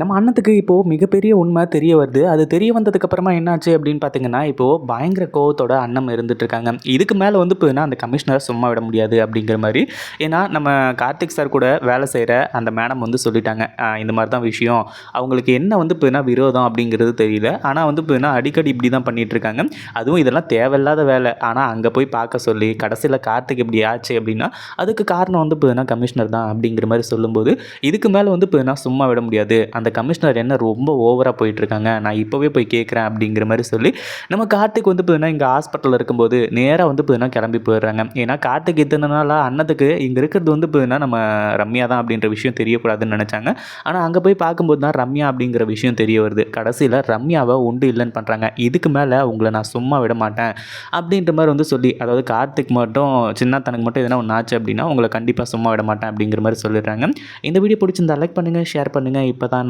நம்ம அண்ணத்துக்கு இப்போது மிகப்பெரிய உண்மை தெரிய வருது. அது தெரிய வந்ததுக்கப்புறமா என்னாச்சு அப்படின்னு பார்த்தீங்கன்னா இப்போது பயங்கர கோவத்தோட அண்ணம் இருந்துட்டு இருக்காங்க. இதுக்கு மேலே வந்து இப்போ அந்த கமிஷனரை சும்மா விட முடியாது அப்படிங்கிற மாதிரி. ஏன்னா நம்ம கார்த்திக் சார் கூட வேலை செய்கிற அந்த மேடம் வந்து சொல்லிட்டாங்க. இந்த மாதிரி தான் விஷயம். அவங்களுக்கு என்ன வந்து இப்போ விரோதம் அப்படிங்கிறது தெரியல. ஆனால் வந்து இப்போ அடிக்கடி இப்படி தான் பண்ணிகிட்டு இருக்காங்க. அதுவும் இதெல்லாம் தேவையில்லாத வேலை. ஆனால் அங்கே போய் பார்க்க சொல்லி கடைசியில் கார்த்திக் இப்படி ஆச்சு அப்படின்னா அதுக்கு காரணம் வந்து இப்போ கமிஷனர் தான் அப்படிங்கிற மாதிரி சொல்லும்போது இதுக்கு மேலே வந்து இப்போ சும்மா விட முடியாது. அந்த கமிஷனர் என்ன ரொம்ப ஓவராக போயிட்டுருக்காங்க நான் இப்போவே போய் கேட்குறேன் அப்படிங்கிற மாதிரி சொல்லி நம்ம கார்த்திக் வந்து பார்த்தீங்கன்னா இங்கே ஹாஸ்பிட்டலில் இருக்கும்போது நேராக வந்து பார்த்தீங்கன்னா கிளம்பி போயிடுறாங்க. ஏன்னா கார்த்திக் இத்தனை நாளாக அண்ணத்துக்கு இங்கே இருக்கிறது வந்து இப்போ நம்ம ரம்யா தான் அப்படின்ற விஷயம் தெரியக்கூடாதுன்னு நினச்சாங்க. ஆனால் அங்கே போய் பார்க்கும்போது தான் ரம்யா அப்படிங்கிற விஷயம் தெரிய வருது. கடைசியில் ரம்யாவை உண்டு இல்லைன்னு பண்ணுறாங்க இதுக்கு மேலே உங்களை நான் சும்மா விட மாட்டேன் அப்படின்ற மாதிரி வந்து சொல்லி அதாவது கார்த்திக் மட்டும் சின்னத்தனுக்கு மட்டும் எதனா ஒன்று ஆச்சு அப்படின்னா உங்களை கண்டிப்பாக சும்மா விட மாட்டேன் அப்படிங்கிற மாதிரி சொல்லிடுறாங்க. இந்த வீடியோ பிடிச்சிருந்தா லைக் பண்ணுங்கள் ஷேர் பண்ணுங்கள் இப்போ தான்